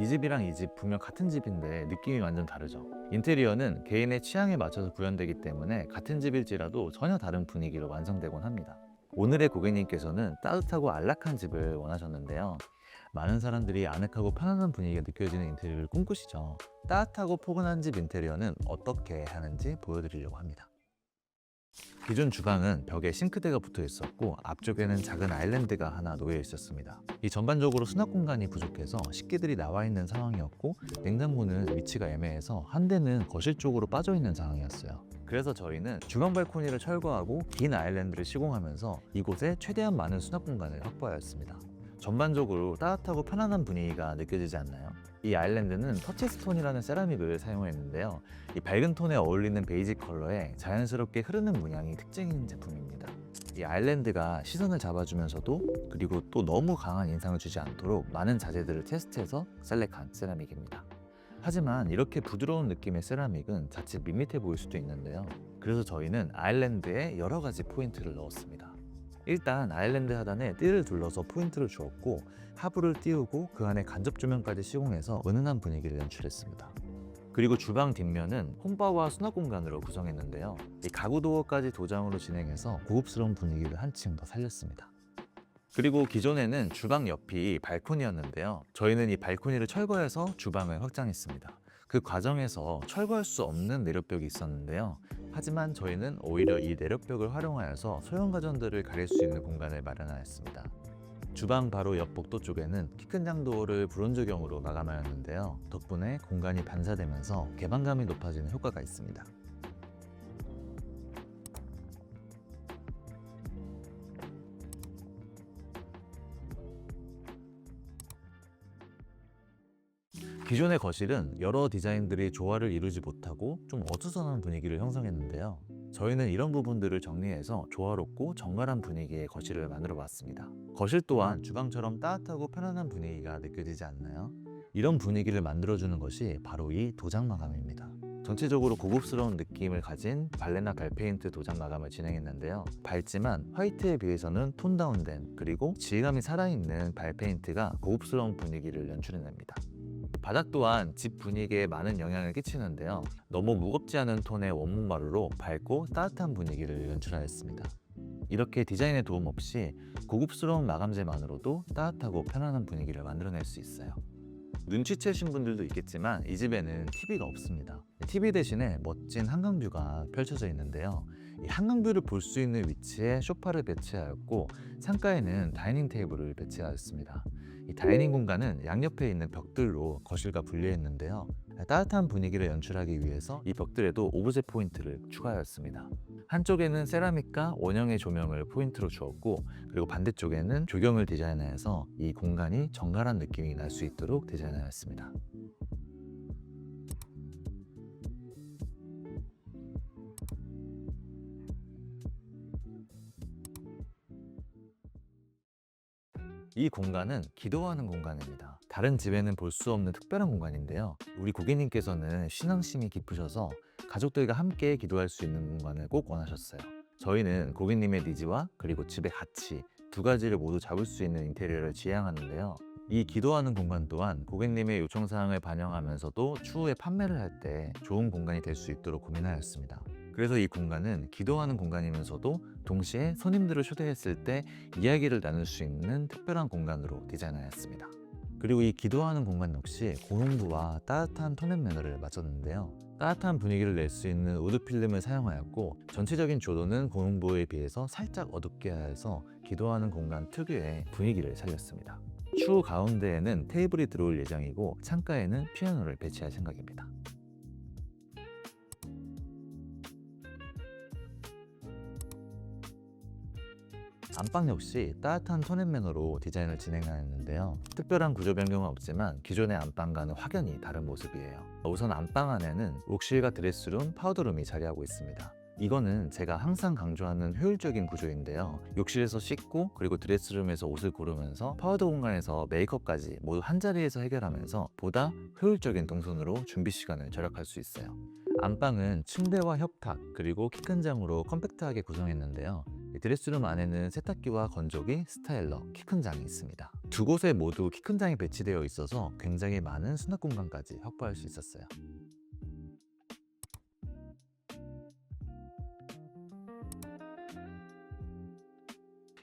이 집이랑 이 집 분명 같은 집인데 느낌이 완전 다르죠. 인테리어는 개인의 취향에 맞춰서 구현되기 때문에 같은 집일지라도 전혀 다른 분위기로 완성되곤 합니다. 오늘의 고객님께서는 따뜻하고 안락한 집을 원하셨는데요. 많은 사람들이 아늑하고 편안한 분위기가 느껴지는 인테리어를 꿈꾸시죠. 따뜻하고 포근한 집 인테리어는 어떻게 하는지 보여드리려고 합니다. 기존 주방은 벽에 싱크대가 붙어 있었고 앞쪽에는 작은 아일랜드가 하나 놓여 있었습니다. 이 전반적으로 수납 공간이 부족해서 식기들이 나와 있는 상황이었고 냉장고는 위치가 애매해서 한 대는 거실 쪽으로 빠져 있는 상황이었어요. 그래서 저희는 주방 발코니를 철거하고 긴 아일랜드를 시공하면서 이곳에 최대한 많은 수납 공간을 확보하였습니다. 전반적으로 따뜻하고 편안한 분위기가 느껴지지 않나요? 이 아일랜드는 터치스톤이라는 세라믹을 사용했는데요. 이 밝은 톤에 어울리는 베이직 컬러에 자연스럽게 흐르는 문양이 특징인 제품입니다. 이 아일랜드가 시선을 잡아주면서도 그리고 또 너무 강한 인상을 주지 않도록 많은 자재들을 테스트해서 셀렉한 세라믹입니다. 하지만 이렇게 부드러운 느낌의 세라믹은 자칫 밋밋해 보일 수도 있는데요. 그래서 저희는 아일랜드에 여러 가지 포인트를 넣었습니다. 일단 아일랜드 하단에 띠를 둘러서 포인트를 주었고 하부를 띄우고 그 안에 간접 조명까지 시공해서 은은한 분위기를 연출했습니다. 그리고 주방 뒷면은 홈바와 수납 공간으로 구성했는데요. 이 가구 도어까지 도장으로 진행해서 고급스러운 분위기를 한층 더 살렸습니다. 그리고 기존에는 주방 옆이 발코니였는데요. 저희는 이 발코니를 철거해서 주방을 확장했습니다. 그 과정에서 철거할 수 없는 내력벽이 있었는데요. 하지만 저희는 오히려 이 내력벽을 활용하여서 소형 가전들을 가릴 수 있는 공간을 마련하였습니다. 주방 바로 옆 복도 쪽에는 키 큰 장도를 브론즈경으로 마감하였는데요. 덕분에 공간이 반사되면서 개방감이 높아지는 효과가 있습니다. 기존의 거실은 여러 디자인들이 조화를 이루지 못하고 좀 어수선한 분위기를 형성했는데요. 저희는 이런 부분들을 정리해서 조화롭고 정갈한 분위기의 거실을 만들어 봤습니다. 거실 또한 주방처럼 따뜻하고 편안한 분위기가 느껴지지 않나요? 이런 분위기를 만들어주는 것이 바로 이 도장 마감입니다. 전체적으로 고급스러운 느낌을 가진 발레나 발페인트 도장 마감을 진행했는데요. 밝지만 화이트에 비해서는 톤 다운된 그리고 질감이 살아있는 발페인트가 고급스러운 분위기를 연출해냅니다. 바닥 또한 집 분위기에 많은 영향을 끼치는데요. 너무 무겁지 않은 톤의 원목 마루로 밝고 따뜻한 분위기를 연출하였습니다. 이렇게 디자인의 도움 없이 고급스러운 마감재만으로도 따뜻하고 편안한 분위기를 만들어낼 수 있어요. 눈치채신 분들도 있겠지만 이 집에는 TV가 없습니다. TV 대신에 멋진 한강뷰가 펼쳐져 있는데요. 이 한강뷰를 볼 수 있는 위치에 소파를 배치하였고 창가에는 다이닝 테이블을 배치하였습니다. 이 다이닝 공간은 양옆에 있는 벽들로 거실과 분리했는데요. 따뜻한 분위기를 연출하기 위해서 이 벽들에도 오브제 포인트를 추가하였습니다. 한쪽에는 세라믹과 원형의 조명을 포인트로 주었고 그리고 반대쪽에는 조경을 디자인하여서 이 공간이 정갈한 느낌이 날 수 있도록 디자인하였습니다. 이 공간은 기도하는 공간입니다. 다른 집에는 볼 수 없는 특별한 공간인데요. 우리 고객님께서는 신앙심이 깊으셔서 가족들과 함께 기도할 수 있는 공간을 꼭 원하셨어요. 저희는 고객님의 니즈와 그리고 집의 가치 두 가지를 모두 잡을 수 있는 인테리어를 지향하는데요. 이 기도하는 공간 또한 고객님의 요청 사항을 반영하면서도 추후에 판매를 할 때 좋은 공간이 될 수 있도록 고민하였습니다. 그래서 이 공간은 기도하는 공간이면서도 동시에 손님들을 초대했을 때 이야기를 나눌 수 있는 특별한 공간으로 디자인하였습니다. 그리고 이 기도하는 공간 역시 고농부와 따뜻한 톤앤 매너를 맞췄는데요. 따뜻한 분위기를 낼 수 있는 우드 필름을 사용하였고 전체적인 조도는 고농부에 비해서 살짝 어둡게 해서 기도하는 공간 특유의 분위기를 살렸습니다. 추후 가운데에는 테이블이 들어올 예정이고 창가에는 피아노를 배치할 생각입니다. 안방 역시 따뜻한 톤앤 매너로 디자인을 진행하였는데요. 특별한 구조 변경은 없지만 기존의 안방과는 확연히 다른 모습이에요. 우선 안방 안에는 옥실과 드레스룸, 파우더룸이 자리하고 있습니다. 이거는 제가 항상 강조하는 효율적인 구조인데요. 욕실에서 씻고 그리고 드레스룸에서 옷을 고르면서 파우더 공간에서 메이크업까지 모두 한 자리에서 해결하면서 보다 효율적인 동선으로 준비 시간을 절약할 수 있어요. 안방은 침대와 협탁 그리고 키큰 장으로 컴팩트하게 구성했는데요. 이 드레스룸 안에는 세탁기와 건조기, 스타일러, 키 큰 장이 있습니다. 두 곳에 모두 키 큰 장이 배치되어 있어서 굉장히 많은 수납 공간까지 확보할 수 있었어요.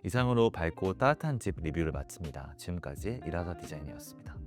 이상으로 밝고 따뜻한 집 리뷰를 마칩니다. 지금까지 이라다 디자인이었습니다.